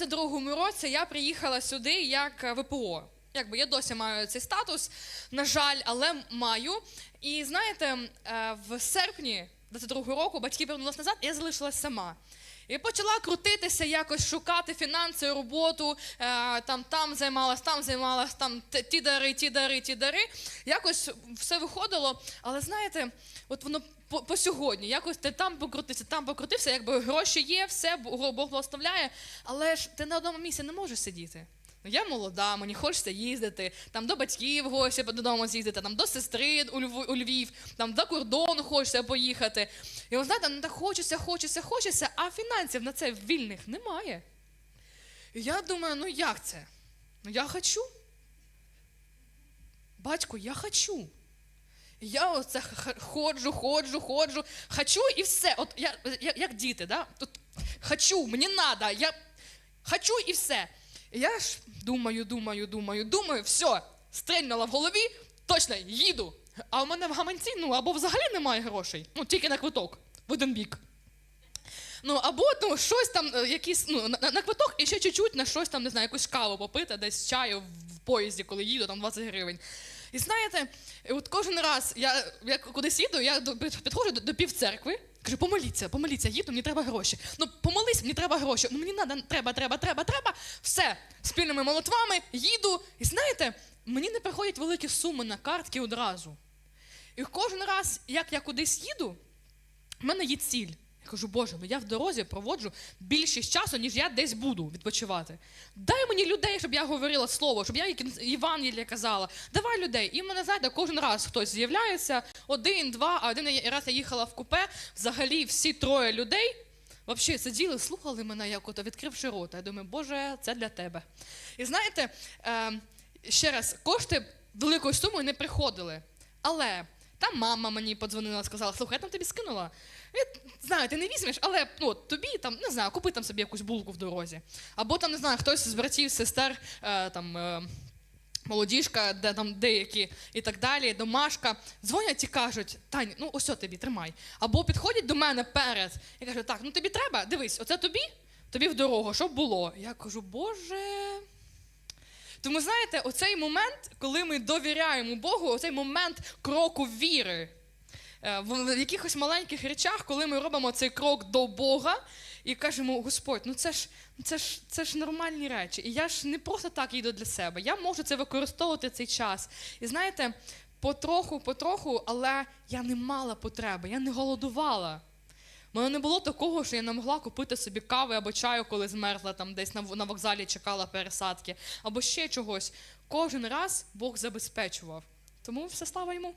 У 22-му році я приїхала сюди як е, ВПО. Якби я досі маю цей статус, на жаль, але маю. І знаєте, е, в серпні 22-го року батьки повернулися назад, і я залишилась сама. І почала крутитися, якось шукати фінанси, роботу, е, там, там займалась, там займалась, там ті дари, ті дари, ті дари. Якось все виходило. Але знаєте, от воно по, сьогодні, якось ти там покрутився, там покрутився, якби гроші є, все, Бог благословляє, але ж ти на одному місці не можеш сидіти. Ну, я молода, мені хочеться їздити, там до батьків гості додому з'їздити, там до сестри у, Львов, у Львів, там до кордону хочеться поїхати. І ви знаєте, ну так хочеться, хочеться, хочеться, а фінансів на це вільних немає. І я думаю, ну як це? Ну я хочу. Батько, я хочу. Я оце ходжу, ходжу, ходжу, хочу і все. От я, як діти, да? Тут хочу, мені надо, я хочу і все. Я ж думаю, думаю, думаю, думаю, все, стрельнула в голові, точно, їду. А у мене в гаманці, ну або взагалі немає грошей, ну тільки на квиток в один бік. Ну, або ну, щось там, е, якісь, ну, на, на квиток і ще чуть-чуть на щось там, не знаю, якусь каву попити, десь чаю в поїзді, коли їду, там 20 гривень. І знаєте, от кожен раз я, я кудись їду, я підходжу до, до півцеркви, кажу, помоліться, помоліться, їду, мені треба гроші. Ну, помолись, мені треба гроші. Ну, мені надо, треба, треба, треба, треба. Все, спільними молитвами їду. І знаєте, мені не приходять великі суми на картки одразу. І кожен раз, як я кудись їду, в мене є ціль. Я кажу, Боже, ну я в дорозі проводжу більшість часу, ніж я десь буду відпочивати. Дай мені людей, щоб я говорила слово, щоб я Євангелія казала. Давай людей. І в мене, знаєте, кожен раз хтось з'являється, один, два, а один раз я їхала в купе, взагалі всі троє людей. Взагалі сиділи, слухали мене, як ото відкривши рота. Я думаю, Боже, це для тебе. І знаєте, е, ще раз, кошти великої суми не приходили. Але там мама мені подзвонила, сказала, слухай, я там тобі скинула. Я знаю, ти не візьмеш, але ну, тобі там, не знаю, купи там собі якусь булку в дорозі. Або там, не знаю, хтось з братів, сестер, е, там. Молодіжка, де там деякі і так далі, домашка, дзвонять і кажуть, Тань, ну ось тобі, тримай. Або підходять до мене перед і кажуть, так, ну тобі треба, дивись, оце тобі, тобі в дорогу, щоб було. Я кажу, Боже. Тому знаєте, оцей момент, коли ми довіряємо Богу, оцей момент кроку віри. Е, В якихось маленьких речах, коли ми робимо цей крок до Бога і кажемо, Господь, ну це ж це ж це ж нормальні речі. І я ж не просто так їду для себе. Я можу це використовувати цей час. І знаєте, потроху, потроху, але я не мала потреби, я не голодувала. У мене не було такого, що я не могла купити собі кави або чаю, коли змерзла там десь на вокзалі чекала пересадки, або ще чогось. Кожен раз Бог забезпечував. Тому все слава йому.